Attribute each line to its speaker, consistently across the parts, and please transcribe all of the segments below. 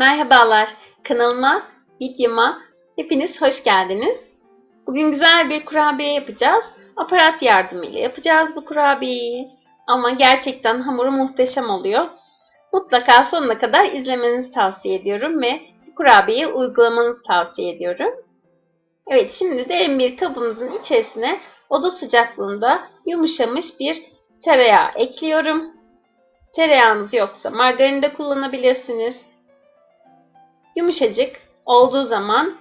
Speaker 1: Merhabalar, kanalıma, videoma hepiniz hoş geldiniz. Bugün güzel bir kurabiye yapacağız. Aparat yardımıyla yapacağız bu kurabiyeyi. Ama gerçekten hamuru muhteşem oluyor. Mutlaka sonuna kadar izlemenizi tavsiye ediyorum ve kurabiyeyi uygulamanızı tavsiye ediyorum. Evet, şimdi derin bir kabımızın içerisine oda sıcaklığında yumuşamış bir tereyağı ekliyorum. Tereyağınız yoksa margarin de kullanabilirsiniz. Yumuşacık olduğu zaman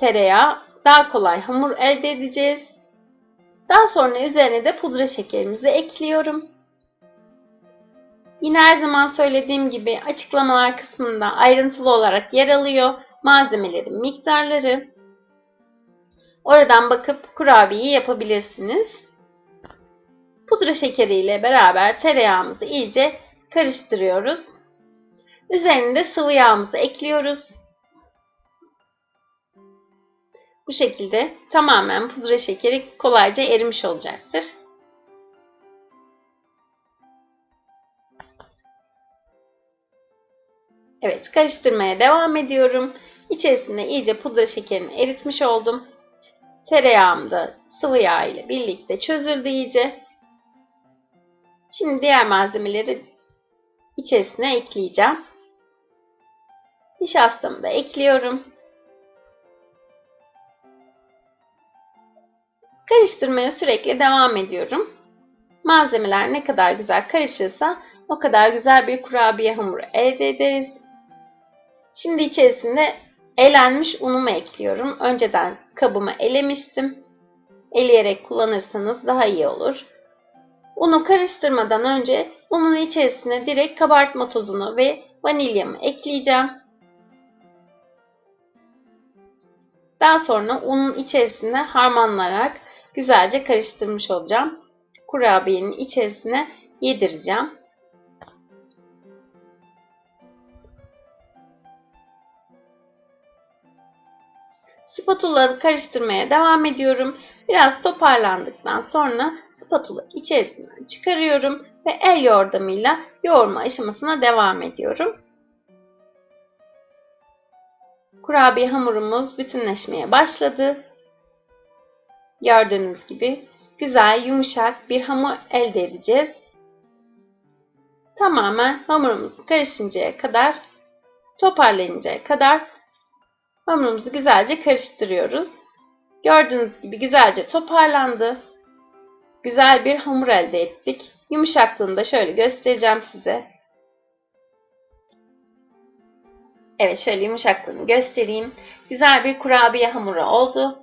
Speaker 1: tereyağı daha kolay hamur elde edeceğiz. Daha sonra üzerine de pudra şekerimizi ekliyorum. Yine her zaman söylediğim gibi açıklamalar kısmında ayrıntılı olarak yer alıyor malzemelerin miktarları. Oradan bakıp kurabiyeyi yapabilirsiniz. Pudra şekeri ile beraber tereyağımızı iyice karıştırıyoruz. Üzerine de sıvı yağımızı ekliyoruz. Bu şekilde tamamen pudra şekeri kolayca erimiş olacaktır. Evet, karıştırmaya devam ediyorum. İçerisine iyice pudra şekerini eritmiş oldum. Tereyağım da sıvı yağ ile birlikte çözüldü iyice. Şimdi diğer malzemeleri içerisine ekleyeceğim. Nişastamı da ekliyorum. Karıştırmaya sürekli devam ediyorum. Malzemeler ne kadar güzel karışırsa o kadar güzel bir kurabiye hamuru elde ederiz. Şimdi içerisine elenmiş unumu ekliyorum. Önceden kabımı elemiştim. Eleyerek kullanırsanız daha iyi olur. Unu karıştırmadan önce unun içerisine direkt kabartma tozunu ve vanilyamı ekleyeceğim. Daha sonra unun içerisine harmanlayarak güzelce karıştırmış olacağım. Kurabiyenin içerisine yedireceğim. Spatula karıştırmaya devam ediyorum. Biraz toparlandıktan sonra spatula içerisinden çıkarıyorum ve el yordamıyla yoğurma aşamasına devam ediyorum. Kurabiye hamurumuz bütünleşmeye başladı. Gördüğünüz gibi güzel yumuşak bir hamur elde edeceğiz. Tamamen hamurumuz karışıncaya kadar, toparlanıncaya kadar hamurumuzu güzelce karıştırıyoruz. Gördüğünüz gibi güzelce toparlandı. Güzel bir hamur elde ettik. Yumuşaklığını da şöyle göstereceğim size. Evet şöyle yumuşaklığını göstereyim. Güzel bir kurabiye hamuru oldu.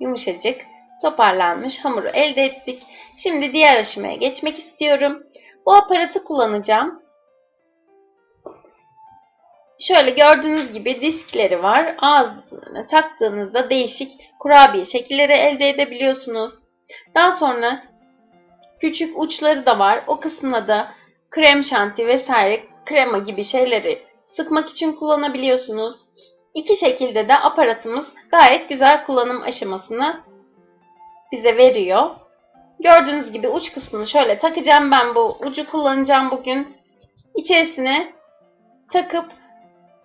Speaker 1: Yumuşacık, toparlanmış hamuru elde ettik. Şimdi diğer aşamaya geçmek istiyorum. Bu aparatı kullanacağım. Şöyle gördüğünüz gibi diskleri var. Ağzına taktığınızda değişik kurabiye şekilleri elde edebiliyorsunuz. Daha sonra küçük uçları da var. O kısmına da krem şanti vesaire krema gibi şeyleri sıkmak için kullanabiliyorsunuz. İki şekilde de aparatımız gayet güzel kullanım aşamasını bize veriyor. Gördüğünüz gibi uç kısmını şöyle takacağım. Ben bu ucu kullanacağım bugün. İçerisine takıp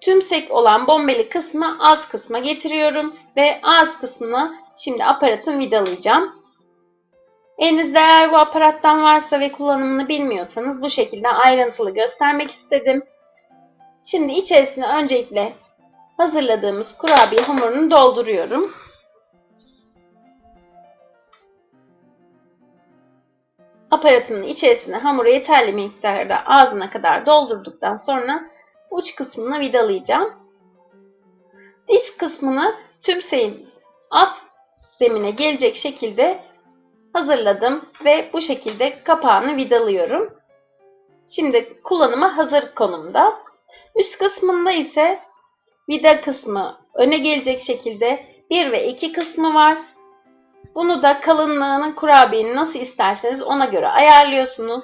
Speaker 1: tümsek olan bombeli kısmı alt kısma getiriyorum ve ağız kısmını şimdi aparatın vidalayacağım. Elinizde eğer bu aparattan varsa ve kullanımını bilmiyorsanız bu şekilde ayrıntılı göstermek istedim. Şimdi içerisine öncelikle hazırladığımız kurabiye hamurunu dolduruyorum. Aparatımın içerisine hamuru yeterli miktarda ağzına kadar doldurduktan sonra uç kısmını vidalayacağım. Disk kısmını tümseyin alt zemine gelecek şekilde hazırladım ve bu şekilde kapağını vidalıyorum. Şimdi kullanıma hazır konumda. Üst kısmında ise vida kısmı öne gelecek şekilde 1 ve 2 kısmı var. Bunu da kalınlığını kurabiyenin nasıl isterseniz ona göre ayarlıyorsunuz.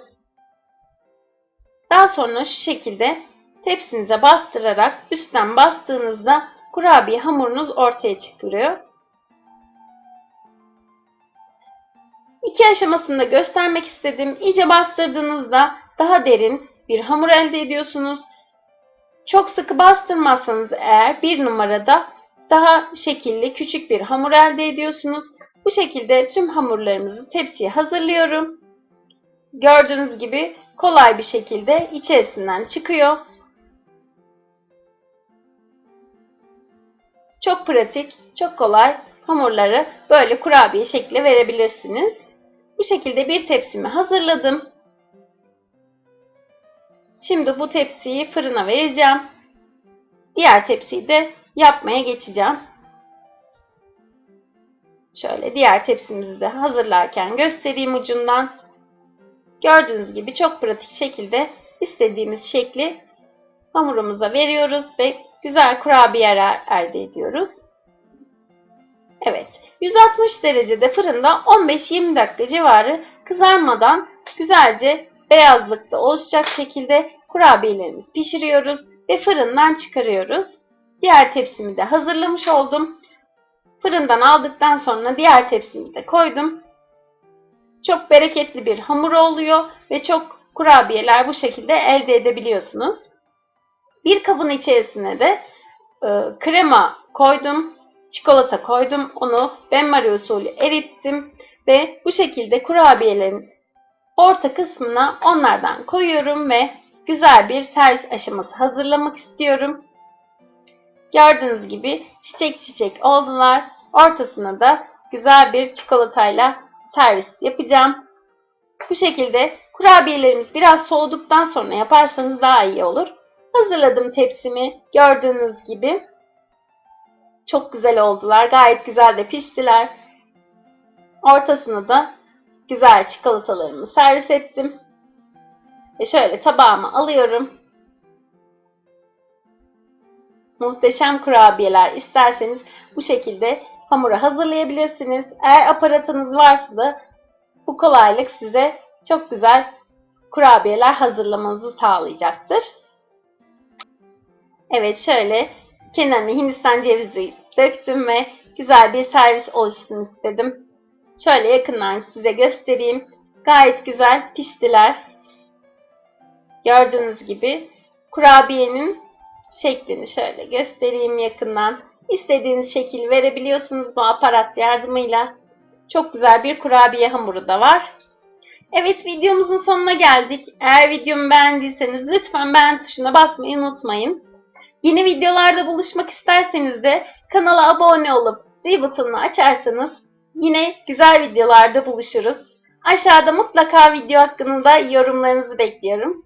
Speaker 1: Daha sonra şu şekilde tepsinize bastırarak üstten bastığınızda kurabiye hamurunuz ortaya çıkıyor. İki aşamasını da göstermek istedim. İyice bastırdığınızda daha derin bir hamur elde ediyorsunuz. Çok sıkı bastırmazsanız eğer bir numarada daha şekilli küçük bir hamur elde ediyorsunuz. Bu şekilde tüm hamurlarımızı tepsiye hazırlıyorum. Gördüğünüz gibi kolay bir şekilde içerisinden çıkıyor. Çok pratik, çok kolay hamurları böyle kurabiye şekli verebilirsiniz. Bu şekilde bir tepsimi hazırladım. Şimdi bu tepsiyi fırına vereceğim. Diğer tepsiyi de yapmaya geçeceğim. Şöyle diğer tepsimizi de hazırlarken göstereyim ucundan. Gördüğünüz gibi çok pratik şekilde istediğimiz şekli hamurumuza veriyoruz ve güzel kurabiyeler elde ediyoruz. Evet, 160 derecede fırında 15-20 dakika civarı kızarmadan güzelce beyazlıkta oluşacak şekilde kurabiyelerimizi pişiriyoruz ve fırından çıkarıyoruz. Diğer tepsimi de hazırlamış oldum. Fırından aldıktan sonra diğer tepsimi de koydum. Çok bereketli bir hamur oluyor ve çok kurabiyeler bu şekilde elde edebiliyorsunuz. Bir kabın içerisine de e, krema koydum, çikolata koydum. Onu benmari usulü erittim ve bu şekilde kurabiyelerin orta kısmına onlardan koyuyorum ve güzel bir servis aşaması hazırlamak istiyorum. Gördüğünüz gibi çiçek çiçek oldular. Ortasına da güzel bir çikolatayla servis yapacağım. Bu şekilde kurabiyelerimiz biraz soğuduktan sonra yaparsanız daha iyi olur. Hazırladım tepsimi gördüğünüz gibi. Çok güzel oldular. Gayet güzel de piştiler. Ortasına da güzel çikolatalarımı servis ettim. Ve şöyle tabağıma alıyorum. Muhteşem kurabiyeler isterseniz bu şekilde hamura hazırlayabilirsiniz. Eğer aparatınız varsa da bu kolaylık size çok güzel kurabiyeler hazırlamanızı sağlayacaktır. Evet şöyle kenarına Hindistan cevizi döktüm ve güzel bir servis oluşsun istedim. Şöyle yakından size göstereyim. Gayet güzel piştiler. Gördüğünüz gibi kurabiyenin şeklini şöyle göstereyim yakından. İstediğiniz şekil verebiliyorsunuz bu aparat yardımıyla. Çok güzel bir kurabiye hamuru da var. Evet videomuzun sonuna geldik. Eğer videomu beğendiyseniz lütfen beğen tuşuna basmayı unutmayın. Yeni videolarda buluşmak isterseniz de kanala abone olup zil butonunu açarsanız yine güzel videolarda buluşuruz. Aşağıda mutlaka video hakkında yorumlarınızı bekliyorum.